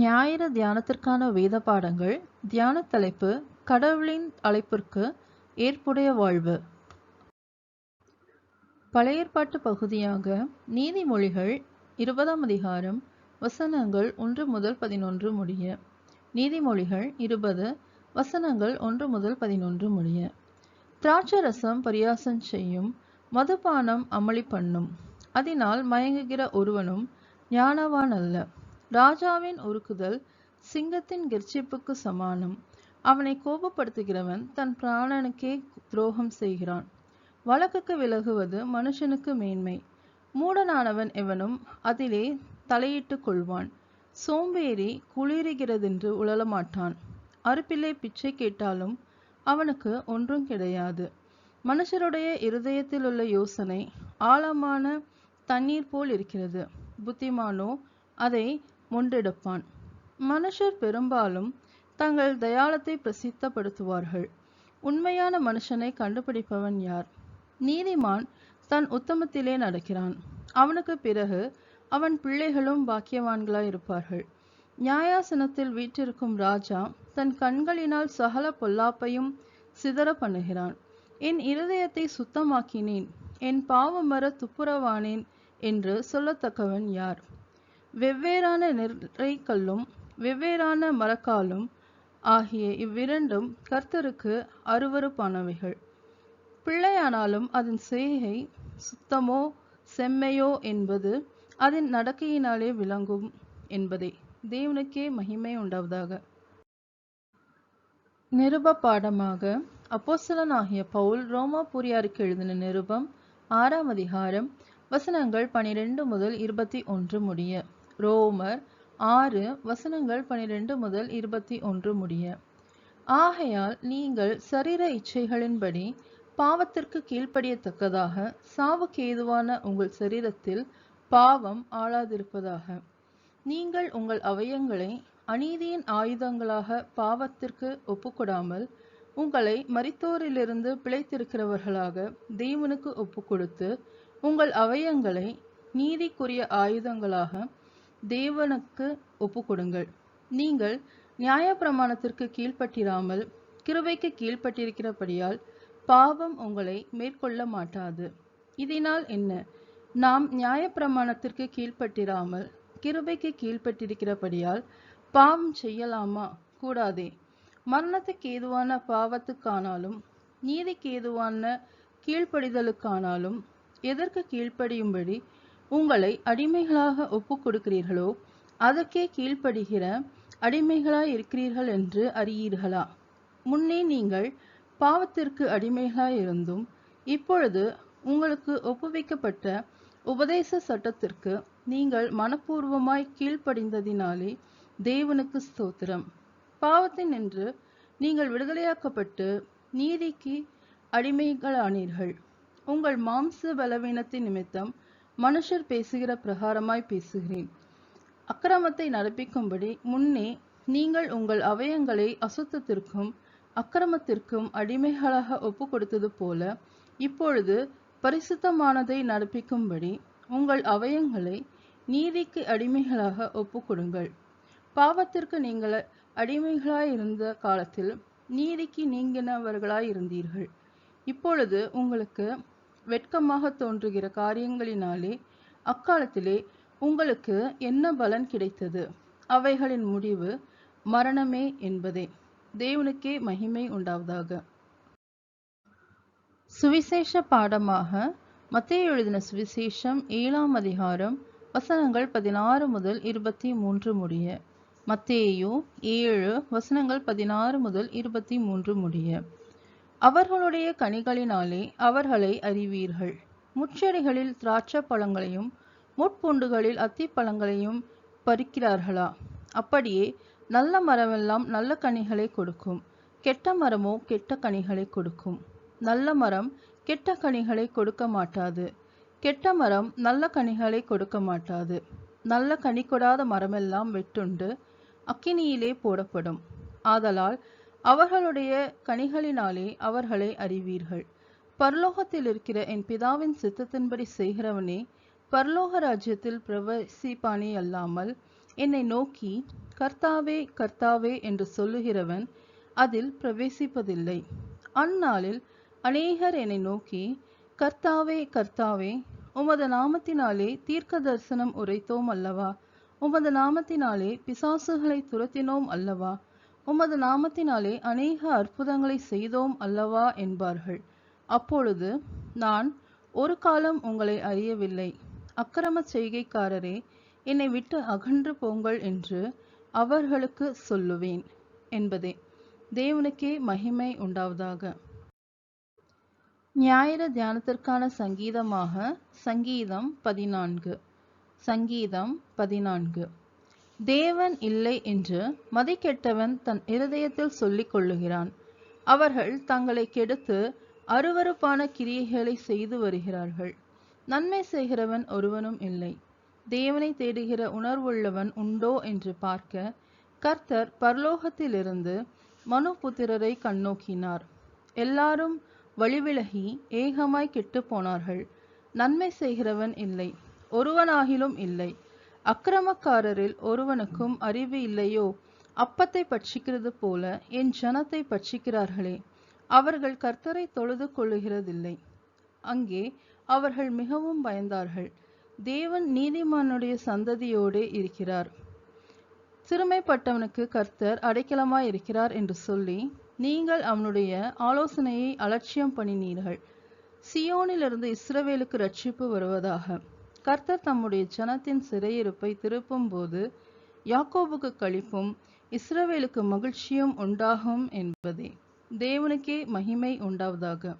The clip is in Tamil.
ஞாயிறு தியானத்திற்கான வேத பாடங்கள் தியான தலைப்பு கடவுளின் அழைப்பிற்கு ஏற்புடைய வாழ்வு. பழைய ஏற்பாட்டு பகுதியாக நீதிமொழிகள் இருபதாம் அதிகாரம் வசனங்கள் ஒன்று முதல் பதினொன்று முடிய. நீதிமொழிகள் இருபது வசனங்கள் ஒன்று முதல் பதினொன்று முடிய. திராட்சரசம் பரியாசம் செய்யும் மதுபானம் அமளி பண்ணும். அதனால் மயங்குகிற ஒருவனும் ஞானவான் அல்ல. ராஜாவின் உருக்குதல் சிங்கத்தின் கெர்ச்சிப்புக்கு சமானம். அவனை கோபப்படுத்துகிறவன் தன் பிராணனுக்கே துரோகம் செய்கிறான். வழக்குக்கு விலகுவது மனுஷனுக்கு மேன்மை. மூடனானவன் எவனும் அதிலே தலையிட்டுக் கொள்வான். சோம்பேறி குளிருகிறதென்று உழலமாட்டான் அறுப்பிலே பிச்சை கேட்டாலும் அவனுக்கு ஒன்றும் கிடையாது. மனுஷருடைய இருதயத்தில் உள்ள யோசனை ஆழமான தண்ணீர் போல் இருக்கிறது. புத்திமானோ அதை முண்டெடுப்பான். மனுஷர் பெரும்பாலும் தங்கள் தயாளத்தை பிரசித்தப்படுத்துவார்கள். உண்மையான மனுஷனை கண்டுபிடிப்பவன் யார்? நீதிமான் தன் உத்தமத்திலே நடக்கிறான். அவனுக்கு பிறகு அவன் பிள்ளைகளும் பாக்கியவான்களாய் இருப்பார்கள் நியாயாசனத்தில் வீற்றிருக்கும் ராஜா தன் கண்களினால் சகல பொல்லாப்பையும் சிதற பண்ணுகிறான் என் இருதயத்தை சுத்தமாக்கினேன். என் பாவமர துப்புரவானேன் என்று சொல்லத்தக்கவன் யார்? வெவ்வேறான நிறைக்கல்லும் வெவ்வேறான மரக்காலும் ஆகிய இவ்விரண்டும் கர்த்தருக்கு அருவருப்பானவைகள். பிள்ளையானாலும் அதன் செய்கை சுத்தமோ செம்மையோ என்பது அதன் நடக்கையினாலே விளங்கும் என்பதே. தேவனுக்கே மகிமை உண்டாவதாக. நிருப பாடமாக அப்போசலனாகிய பவுல் ரோமாபுரியாருக்கு எழுதின நிருபம் ஆறாம் அதிகாரம் வசனங்கள் பனிரெண்டு முதல் இருபத்தி ஒன்று முடிய. ரோமர் ஆறு வசனங்கள் பனிரெண்டு முதல் இருபத்தி ஒன்று முடிய. ஆகையால் நீங்கள் சரீர இச்சைகளின்படி பாவத்திற்கு கீழ்ப்படியத்தக்கதாக சாவுக்கு ஏதுவான உங்கள் சரீரத்தில் பாவம் ஆளாதிருப்பதாக. நீங்கள் உங்கள் அவயங்களை அநீதியின் ஆயுதங்களாக பாவத்திற்கு ஒப்புக்கொடாமல் உங்களை மரித்தோரிலிருந்து பிழைத்திருக்கிறவர்களாக தேவனுக்கு ஒப்புக்கொடுத்து உங்கள் அவயங்களை நீதிக்குரிய ஆயுதங்களாக தேவனுக்கு ஒப்பு கொடுங்கள் நீங்கள் நியாயப்பிரமாணத்திற்கு கீழ்ப்பட்டிராமல் கிருபைக்கு கீழ்ப்பட்டிருக்கிறபடியால் பாவம் உங்களை மேற்கொள்ள மாட்டாது. இதனால் என்ன? நாம் நியாயப்பிரமாணத்திற்கு கீழ்ப்பட்டிராமல் கிருபைக்கு கீழ்ப்பட்டிருக்கிறபடியால் பாவம் செய்யலாமா? கூடாதே. மரணத்துக்கு ஏதுவான பாவத்துக்கானாலும் நீதிக்கு ஏதுவான கீழ்ப்படிதலுக்கானாலும் எதற்கு கீழ்ப்படியும்படி உங்களை அடிமைகளாக ஒப்பு கொடுக்கிறீர்களோ அதற்கே கீழ்ப்படுகிற அடிமைகளாய் இருக்கிறீர்கள் என்று அறியீர்களா? முன்னே நீங்கள் பாவத்திற்கு அடிமைகளாய் இருந்தும் இப்பொழுது உங்களுக்கு ஒப்புவிக்கப்பட்ட உபதேச சட்டத்திற்கு நீங்கள் மனப்பூர்வமாய் கீழ்ப்படிந்ததினாலே தேவனுக்கு ஸ்தோத்திரம். பாவத்தின் என்று நீங்கள் விடுதலையாக்கப்பட்டு நீதிக்கு அடிமைகளானீர்கள். உங்கள் மாம்ச பலவீனத்தின் நிமித்தம் மனுஷர் பேசுகிற பிரகாரமாய் பேசுகிறேன். அக்கிரமத்தை நடப்பிக்கும்படி முன்னே நீங்கள் உங்கள் அவயங்களை அசுத்தத்திற்கும் அக்கிரமத்திற்கும் அடிமைகளாக ஒப்பு கொடுத்தது போல இப்பொழுது பரிசுத்தமானதை நடப்பிக்கும்படி உங்கள் அவயங்களை நீதிக்கு அடிமைகளாக ஒப்பு கொடுங்கள் பாவத்திற்கு நீங்கள் அடிமைகளாயிருந்த காலத்தில் நீதிக்கு நீங்கினவர்களாயிருந்தீர்கள். இப்பொழுது உங்களுக்கு வெட்கமாக தோன்றுகிற காரியங்களினாலே அக்காலத்திலே உங்களுக்கு என்ன பலன் கிடைத்தது? அவைகளின் முடிவு மரணமே என்பதே. தேவனுக்கே மகிமை உண்டாவதாக. சுவிசேஷ பாடமாக மத்திய எழுதின சுவிசேஷம் ஏழாம் அதிகாரம் வசனங்கள் பதினாறு முதல் இருபத்தி மூன்று முடிய. மத்தேயு ஏழு வசனங்கள் பதினாறு முதல் இருபத்தி மூன்று முடிய. அவர்களுடைய கனிகளினாலே அவர்களை அறிவீர்கள். முச்செடிகளில் திராட்சை பழங்களையும் முட்பூண்டுகளில் அத்திப்பழங்களையும் பறிக்கிறார்களா? அப்படியே நல்ல மரமெல்லாம் நல்ல கனிகளை கொடுக்கும். கெட்ட மரமோ கெட்ட கனிகளை கொடுக்கும். நல்ல மரம் கெட்ட கனிகளை கொடுக்க மாட்டாது. கெட்ட மரம் நல்ல கனிகளை கொடுக்க மாட்டாது. நல்ல கனி கொடாத மரமெல்லாம் வெட்டுண்டு அக்கினியிலே போடப்படும். ஆதலால் அவர்களுடைய கனிகளினாலே அவர்களை அறிவீர்கள். பரலோகத்தில் இருக்கிற என் பிதாவின் சித்தத்தின்படி செய்கிறவனே பரலோக ராஜ்யத்தில் பிரவசிப்பானே அல்லாமல் என்னை நோக்கி கர்த்தாவே கர்த்தாவே என்று சொல்லுகிறவன் அதில் பிரவேசிப்பதில்லை. அந்நாளில் அநேகர் என்னை நோக்கி கர்த்தாவே கர்த்தாவே உமது நாமத்தினாலே தீர்க்க தரிசனம் உரைத்தோம் அல்லவா? உமது நாமத்தினாலே பிசாசுகளை துரத்தினோம் அல்லவா? உமது நாமத்தினாலே அநேக அற்புதங்களை செய்தோம் அல்லவா என்பார்கள். அப்பொழுது நான் ஒரு காலம் உங்களை அறியவில்லை. அக்கிரம செய்கைக்காரரே என்னை விட்டு அகன்று போங்கள் என்று அவர்களுக்கு சொல்லுவேன் என்பதே. தேவனுக்கே மகிமை உண்டாவதாக. ஞாயிறு தியானத்திற்கான சங்கீதமாக சங்கீதம் பதினான்கு. சங்கீதம் பதினான்கு. தேவன் இல்லை என்று மதிக்கெட்டவன் தன் இருதயத்தில் சொல்லிக் கொள்ளுகிறான். அவர்கள் தங்களை கெடுத்து அருவருப்பான கிரியைகளை செய்து வருகிறார்கள். நன்மை செய்கிறவன் ஒருவனும் இல்லை. தேவனை தேடுகிற உணர்வுள்ளவன் உண்டோ என்று பார்க்க கர்த்தர் பரலோகத்திலிருந்து மனுபுத்திரரை கண்ணோக்கினார். எல்லாரும் வழிவிலகி ஏகமாய் கெட்டுப் போனார்கள். நன்மை செய்கிறவன் இல்லை. ஒருவனாகிலும் இல்லை. அக்கிரமக்காரரில் ஒருவனுக்கும் அறிவு இல்லையோ? அப்பத்தை பட்சிக்கிறது போல என் ஜனத்தை பட்சிக்கிறார்களே அவர்கள் கர்த்தரை தொழுது கொள்ளுகிறதில்லை. அங்கே அவர்கள் மிகவும் பயந்தார்கள். தேவன் நீதிமானுடைய சந்ததியோடே இருக்கிறார். சிறுமைப்பட்டவனுக்கு கர்த்தர் அடைக்கலமாய் இருக்கிறார் என்று சொல்லி நீங்கள் அவனுடைய ஆலோசனையை அலட்சியம் பண்ணினீர்கள். சியோனிலிருந்து இஸ்ரவேலுக்கு ரட்சிப்பு வருவதாக. கர்த்தர் தம்முடைய ஜனத்தின் சிறையிருப்பை திருப்பும் போது யாக்கோபுக்கு கழிப்பும் இஸ்ரவேலுக்கு மகிழ்ச்சியும் உண்டாகும் என்பதே. தேவனுக்கே மகிமை உண்டாவதாக.